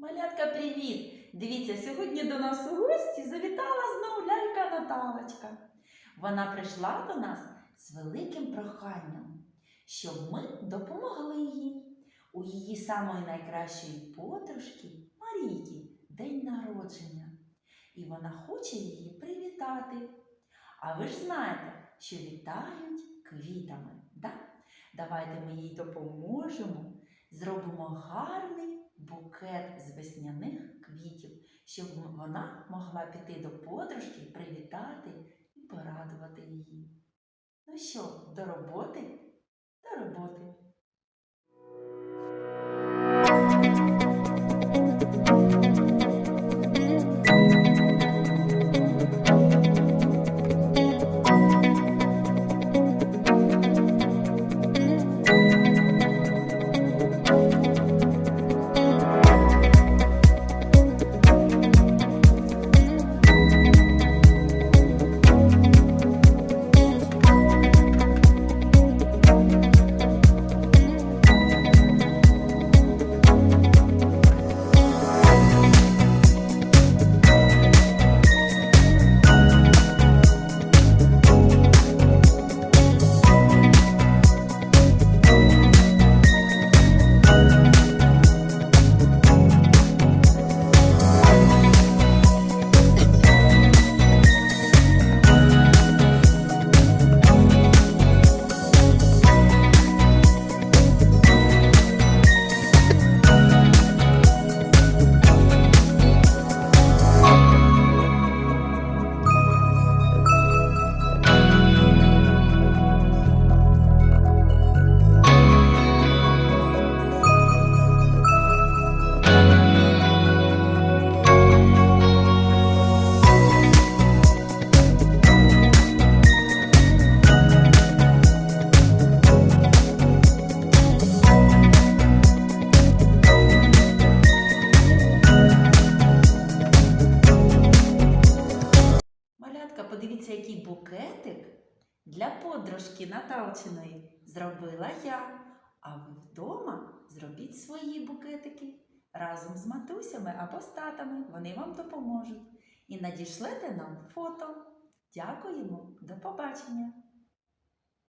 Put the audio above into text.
Малятка, привіт! Дивіться, сьогодні до нас у гості завітала знову лялька Наталочка. Вона прийшла до нас з великим проханням, щоб ми допомогли їй. У її самої найкращої подружки Марійки день народження. І вона хоче її привітати. А ви ж знаєте, що вітають квітами. Да? Давайте ми їй допоможемо, зробимо гарний букет весняних квітів, щоб вона могла піти до подружки, привітати і порадувати її. Ну що, до роботи? Малятка, подивіться, який букетик для подружки Наталчиної зробила я. А ви вдома зробіть свої букетики разом з матусями або з татами. Вони вам допоможуть. І надішлете нам фото. Дякуємо, до побачення!